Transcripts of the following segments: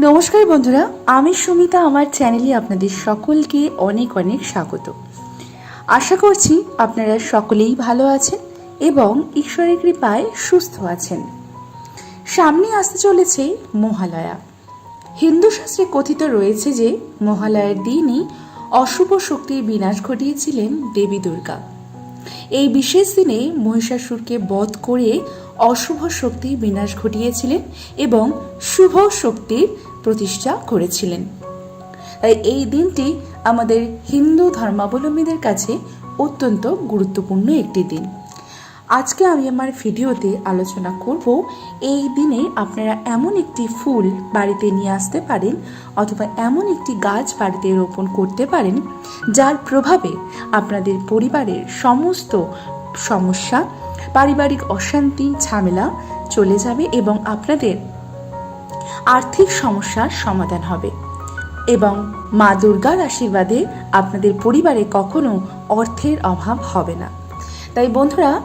নমস্কার বন্ধুরা, আমি সুমিতা, আমার চ্যানেলে আপনাদের সকলকে অনেক অনেক স্বাগত। আশা করছি আপনারা সকলেই ভালো আছেন এবং ঈশ্বরের কৃপায় সুস্থ আছেন। সামনে আসতে চলেছে মহালয়া। হিন্দু শাস্ত্রে কথিত রয়েছে যে, মহালয়ার দিনই অশুভ শক্তির বিনাশ ঘটিয়েছিলেন দেবী দুর্গা। এই বিশেষ দিনে মহিষাসুরকে বধ করে অশুভ শক্তির বিনাশ ঘটিয়েছিলেন এবং শুভ শক্তির প্রতিষ্ঠা করেছিলেন। তাই এই দিনটি আমাদের হিন্দু ধর্মাবলম্বীদের কাছে অত্যন্ত গুরুত্বপূর্ণ একটি দিন। আজকে আমি আমার ভিডিওতে আলোচনা করব, এই দিনে আপনারা এমন একটি ফুল বাড়িতে নিয়ে আসতে পারেন অথবা এমন একটি গাছ বাড়িতে রোপণ করতে পারেন, যার প্রভাবে আপনাদের পরিবারের সমস্ত সমস্যা, পারিবারিক অশান্তি, ঝামেলা চলে যাবে এবং আপনাদের আর্থিক সমস্যার সমাধান হবে। এবং মা দুর্গার আশীর্বাদে আপনাদের পরিবারে কখনো অর্থের অভাব হবে না। তাই বন্ধুরা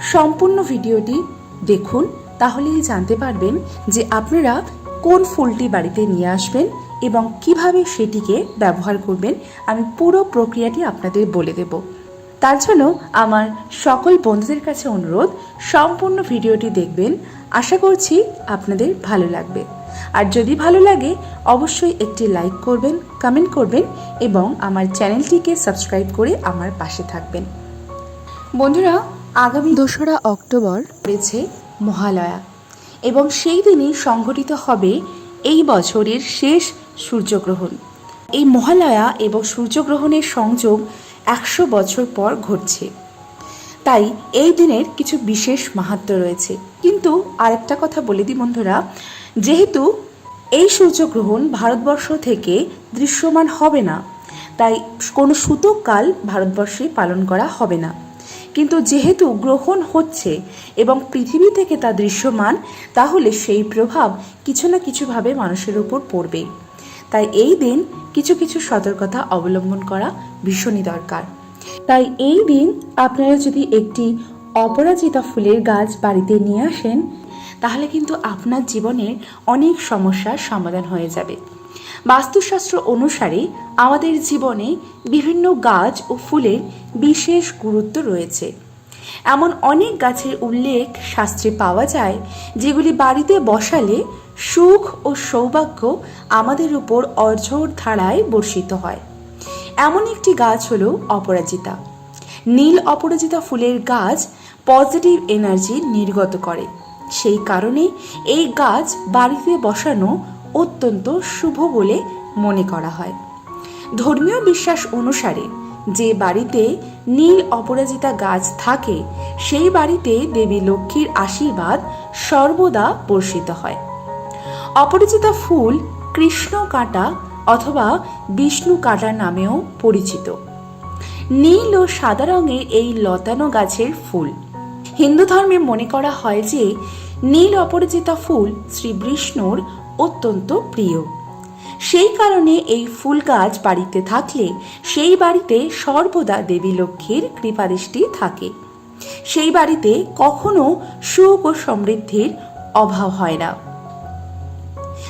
সম্পূর্ণ ভিডিওটি দেখুন, তাহলেই জানতে পারবেন যে আপনারা কোন ফুলটি বাড়িতে নিয়ে আসবেন এবং কীভাবে সেটিকে ব্যবহার করবেন। আমি পুরো প্রক্রিয়াটি আপনাদের বলে দেব। তার জন্য আমার সকল বন্ধুদের কাছে অনুরোধ, সম্পূর্ণ ভিডিওটি দেখবেন। আশা করছি আপনাদের ভালো লাগবে। আর যদি ভালো লাগে, অবশ্যই একটি লাইক করবেন, কমেন্ট করবেন এবং আমার চ্যানেলটিকে সাবস্ক্রাইব করে আমার পাশে থাকবেন। বন্ধুরা আগামী দোসরা অক্টোবর রয়েছে মহালয়া, এবং সেই দিনই সংঘটিত হবে এই বছরের শেষ সূর্যগ্রহণ। এই মহালয়া এবং সূর্যগ্রহণের সংযোগ একশো বছর পর ঘটছে। তাই এই দিনের কিছু বিশেষ মাহাত্ম রয়েছে। কিন্তু আরেকটা কথা বলে দিই বন্ধুরা, যেহেতু এই সূর্যগ্রহণ ভারতবর্ষ থেকে দৃশ্যমান হবে না, তাই কোনো সূতককাল ভারতবর্ষে পালন করা হবে না। কিন্তু যেহেতু গ্রহণ হচ্ছে এবং পৃথিবী থেকে তা দৃশ্যমান, তাহলে সেই প্রভাব কিছু না কিছুভাবে মানুষের উপর পড়বেই তাই এই দিন কিছু কিছু সতর্কতা অবলম্বন করা ভীষণই দরকার। তাই এই দিন আপনারা যদি একটি অপরাজিতা ফুলের গাছ বাড়িতে নিয়ে আসেন, তাহলে কিন্তু আপনার জীবনের অনেক সমস্যার সমাধান হয়ে যাবে। বাস্তুশাস্ত্র অনুসারে আমাদের জীবনে বিভিন্ন গাছ ও ফুলের বিশেষ গুরুত্ব রয়েছে। এমন অনেক গাছের উল্লেখ শাস্ত্রে পাওয়া যায়, যেগুলি বাড়িতে বসালে সুখ ও সৌভাগ্য আমাদের উপর অর্ঝর ধারায় বর্ষিত হয়। এমন একটি গাছ হলো অপরাজিতা। নীল অপরাজিতা ফুলের গাছ পজিটিভ এনার্জি নির্গত করে। সেই কারণে এই গাছ বাড়িতে বসানো অত্যন্ত শুভ বলে মনে করা হয়। ধর্মীয় বিশ্বাস অনুসারে যে বাড়িতে নীল অপরাজিতা গাছ থাকে, সেই বাড়িতে দেবী লক্ষ্মীর আশীর্বাদ সর্বদা বর্ষিত হয়। অপরাজিতা ফুল কৃষ্ণ কাঁটা অথবা বিষ্ণু কাঁটা নামেও পরিচিত। নীল ও সাদা রঙের এই লতানো গাছের ফুল। হিন্দু ধর্মে মনে করা হয় যে নীল অপরাজিতা ফুল শ্রী বিষ্ণুর অত্যন্ত প্রিয়। সেই কারণে এই ফুল গাছ বাড়িতে থাকলে সেই বাড়িতে সর্বদা দেবী লক্ষ্মীর কৃপাদৃষ্টি থাকে। সেই বাড়িতে কখনো সুখ ও সমৃদ্ধির অভাব হয় না।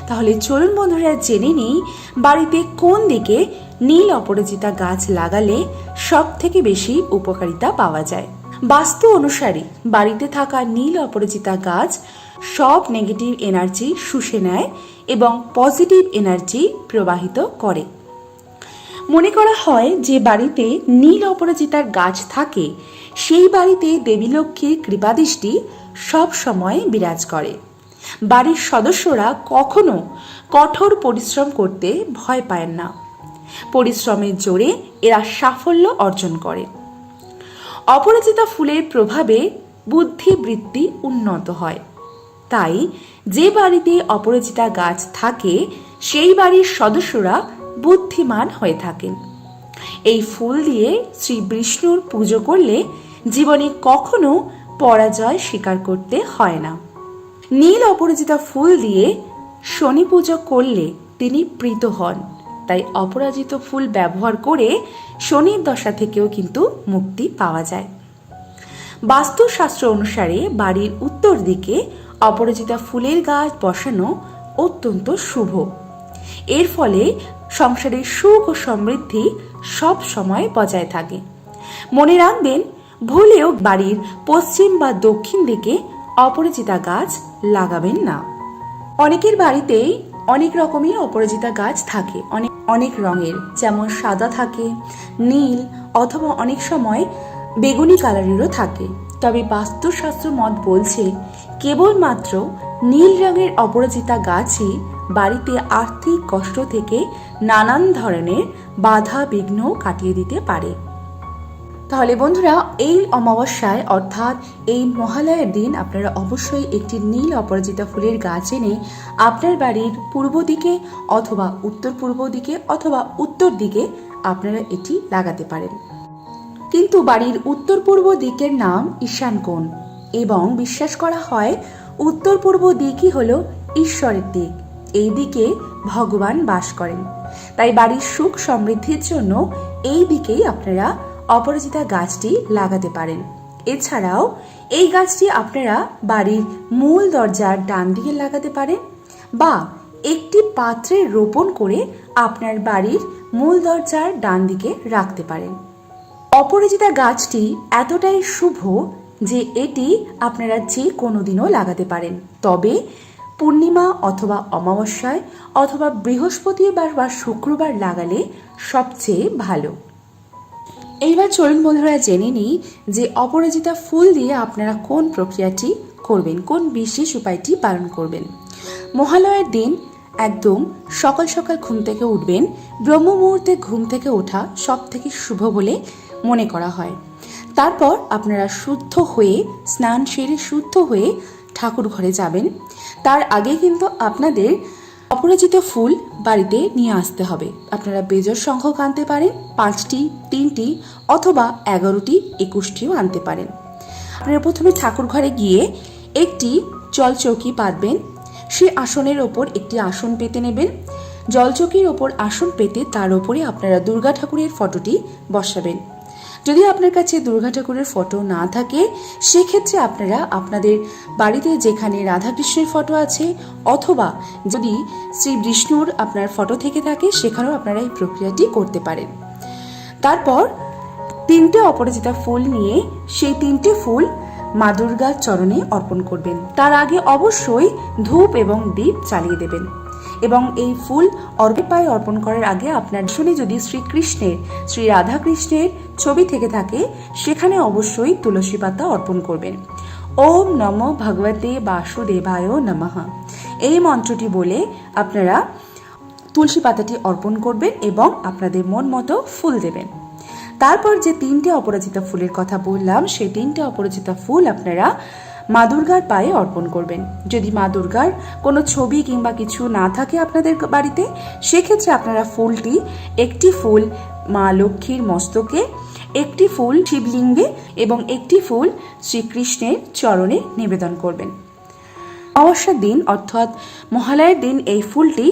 তাহলে চলুন বন্ধুরা, জেনে নিই বাড়িতে কোন দিকে নীল অপরাজিতা গাছ লাগালে সব থেকে বেশি উপকারিতা পাওয়া যায়। বাস্তু অনুসারে বাড়িতে থাকা নীল অপরাজিতা গাছ সব নেগেটিভ এনার্জি শুষে নেয় এবং পজিটিভ এনার্জি প্রবাহিত করে। মনে করা হয় যে বাড়িতে নীল অপরাজিতার গাছ থাকে, সেই বাড়িতে দেবীলক্ষ্মীর কৃপাদৃষ্টি সব সময় বিরাজ করে। বাড়ির সদস্যরা কখনো কঠোর পরিশ্রম করতে ভয় পায় না। পরিশ্রমের জোরে এরা সাফল্য অর্জন করে। অপরাজিতা ফুলের প্রভাবে বুদ্ধিবৃত্তি উন্নত হয়। তাই যে বাড়িতে অপরাজিতা গাছ থাকে, সেই বাড়ির সদস্যরা বুদ্ধিমান হয়ে থাকেন। এই ফুল দিয়ে শ্রী বিষ্ণুর পুজো করলে জীবনে কখনো পরাজয় স্বীকার করতে হয় না। নীল অপরাজিতা ফুল দিয়ে শনি পুজো করলে তিনি প্রীত হন। তাই অপরাজিত ফুল ব্যবহার করে শনির দশা থেকেও কিন্তু মুক্তি পাওয়া যায়। বাস্তুশাস্ত্র অনুসারে বাড়ির উত্তর দিকে অপরাজিতা ফুলের গাছ বসানো অত্যন্ত শুভ। এর ফলে সংসারের সুখ ও সমৃদ্ধি সব সময় বজায় থাকে। মনে রাখবেন, ভুলেও বাড়ির পশ্চিম বা দক্ষিণ দিকে অপরাজিতা গাছ লাগাবেন না। অনেকের বাড়িতেই অনেক রকমের অপরাজিতা গাছ থাকে। অনেক অনেক রঙের, যেমন সাদা থাকে, নীল, অথবা অনেক সময় বেগুনি কালারেরও থাকে। তবে বাস্তুশাস্ত্র মত বলছে, কেবলমাত্র নীল রঙের অপরাজিতা গাছই বাড়িতে আর্থিক কষ্ট থেকে নানান ধরনের বাধা বিঘ্ন কাটিয়ে দিতে পারে। তাহলে বন্ধুরা, এই অমাবস্যায় অর্থাৎ এই মহালয়ের দিন আপনারা অবশ্যই একটি নীল অপরাজিতা ফুলের গাছ এনে আপনার বাড়ির পূর্ব দিকে অথবা উত্তর পূর্ব দিকে অথবা উত্তর দিকে আপনারা এটি লাগাতে পারেন। কিন্তু বাড়ির উত্তর পূর্ব দিকের নাম ঈশান কোণ এবং বিশ্বাস করা হয় উত্তর পূর্ব দিকই হলো ঈশ্বরের দিক। এই দিকে ভগবান বাস করেন। তাই বাড়ির সুখ সমৃদ্ধির জন্য এই দিকেই আপনারা অপরাজিতা গাছটি লাগাতে পারেন। এছাড়াও এই গাছটি আপনারা বাড়ির মূল দরজার ডান দিকে লাগাতে পারেন বা একটি পাত্রে রোপণ করে আপনার বাড়ির মূল দরজার ডান দিকে রাখতে পারেন। অপরাজিতা গাছটি এতটাই শুভ যে এটি আপনারা যে কোনো দিনও লাগাতে পারেন। তবে পূর্ণিমা অথবা অমাবস্যায় অথবা বৃহস্পতিবার বা শুক্রবার লাগালে সবচেয়ে ভালো। এইবার চলুন বন্ধুরা জেনে নিই যে অপরাজিতা ফুল দিয়ে আপনারা কোন প্রক্রিয়াটি করবেন, কোন বিশেষ উপায়টি পালন করবেন। মহালয়ের দিন একদম সকাল সকাল ঘুম থেকে উঠবেন ব্রহ্ম মুহূর্তে ঘুম থেকে ওঠা সব থেকে শুভ বলে মনে করা হয়। তারপর আপনারা শুদ্ধ হয়ে, স্নান সেরে শুদ্ধ হয়ে ঠাকুর ঘরে যাবেন। তার আগে কিন্তু আপনাদের অপরাজিত ফুল বাড়িতে নিয়ে আসতে হবে। আপনারা বেজর সংখ্যক আনতে পারেন, পাঁচটি, তিনটি অথবা এগারোটি, একুশটিও আনতে পারেন। আপনারা প্রথমে ঠাকুর ঘরে গিয়ে একটি জলচৌকি পাতবেন সে আসনের ওপর একটি আসন পেতে নেবেন। জলচৌকির ওপর আসন পেতে তার ওপরে আপনারা দুর্গা ঠাকুরের ফটোটি বসাবেন। যদি আপনার কাছে দুর্গা ঠাকুরের ফটো না থাকে, সেক্ষেত্রে আপনারা আপনাদের বাড়িতে যেখানে রাধাকৃষ্ণের ফটো আছে, অথবা যদি শ্রী বিষ্ণুর আপনার ফটো থেকে থাকে, সেখানেও আপনারা এই প্রক্রিয়াটি করতে পারেন। তারপর তিনটে অপরাজিতা ফুল নিয়ে সেই তিনটে ফুল মা দুর্গার চরণে অর্পণ করবেন। তার আগে অবশ্যই ধূপ এবং দীপ জ্বালিয়ে দেবেন। এবং এই ফুল অর্ঘ্য পায়ে অর্পণ করার আগে আপনার শুনে যদি শ্রীকৃষ্ণের, শ্রী রাধাকৃষ্ণের ছবি থেকে থাকে, সেখানে অবশ্যই তুলসী পাতা অর্পণ করবেন। ওম নম ভগবতে বাসুদেবায় নমঃ। এই মন্ত্রটি বলে আপনারা তুলসী পাতাটি অর্পণ করবেন এবং আপনাদের মন মতো ফুল দেবেন। তারপর যে তিনটে অপরাজিতা ফুলের কথা বললাম, সেই তিনটে অপরাজিতা ফুল আপনারা মা দুর্গার পায়ে অর্পণ করবেন। যদি মা দুর্গার কোনো ছবি কিংবা কিছু না থাকে আপনাদের বাড়িতে, সেক্ষেত্রে আপনারা ফুলটি, একটি ফুল মা লক্ষ্মীর মস্তকে, একটি ফুল শিবলিঙ্গে এবং একটি ফুল শ্রীকৃষ্ণের চরণে নিবেদন করবেন। অমাবস্যার দিন অর্থাৎ মহালয়ের দিন এই ফুলটি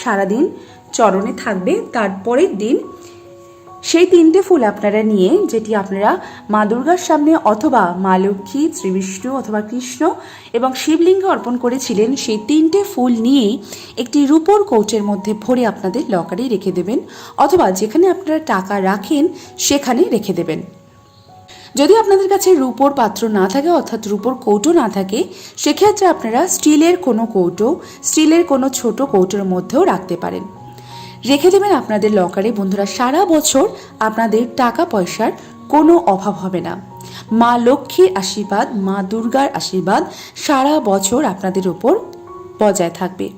সারাদিন চরণে থাকবে। তারপরের দিন সেই তিনটে ফুল আপনারা নিয়ে, যেটি আপনারা মা দুর্গার সামনে অথবা মা লক্ষ্মী, শ্রী বিষ্ণু অথবা কৃষ্ণ এবং শিবলিঙ্গে অর্পণ করেছিলেন, সেই তিনটে ফুল নিয়ে একটি রূপোর কৌচের মধ্যে ভরে আপনাদের লকারে রেখে দেবেন অথবা যেখানে আপনারা টাকা রাখেন, সেখানে রেখে দেবেন। যদি আপনাদের কাছে রূপোর পাত্র না থাকে, অর্থাৎ রূপোর কৌটো না থাকে, সেক্ষেত্রে আপনারা স্টিলের কোনো কৌটো, স্টিলের কোনো ছোট কৌটোর মধ্যেও রাখতে পারেন। রেখে দেবেন আপনাদের লকারে। বন্ধুরা, সারা বছর আপনাদের টাকা পয়সার কোনো অভাব হবে না। মা লক্ষ্মীর আশীর্বাদ, মা দুর্গার আশীর্বাদ সারা বছর আপনাদের ওপর বজায় থাকবে।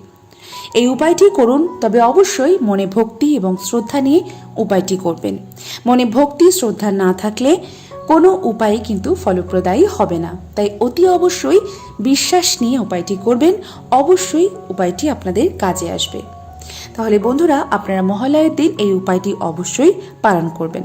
এই উপায়টি করুন, তবে অবশ্যই মনে ভক্তি এবং শ্রদ্ধা নিয়ে উপায়টি করবেন। মনে ভক্তি, শ্রদ্ধা না থাকলে কোনো উপায় কিন্তু ফলপ্রদায়ী হবে না। তাই অতি অবশ্যই বিশ্বাস নিয়ে উপায়টি করবেন, অবশ্যই উপায়টি আপনাদের কাজে আসবে। তাহলে বন্ধুরা, আপনারা মহালয়ের দিন এই উপায়টি অবশ্যই পালন করবেন।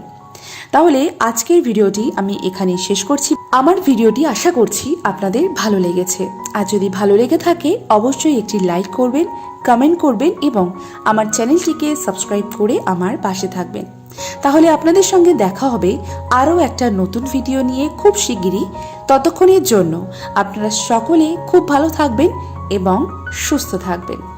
তাহলে আজকের ভিডিওটি আমি এখানে শেষ করছি। আমার ভিডিওটি আশা করছি আপনাদের ভালো লেগেছে। আর যদি ভালো লেগে থাকে, অবশ্যই একটি লাইক করবেন, কমেন্ট করবেন এবং আমার চ্যানেলটিকে সাবস্ক্রাইব করে আমার পাশে থাকবেন। তাহলে আপনাদের সঙ্গে দেখা হবে আরও একটা নতুন ভিডিও নিয়ে খুব শিগগিরই। ততক্ষণের জন্য আপনারা সকলে খুব ভালো থাকবেন এবং সুস্থ থাকবেন।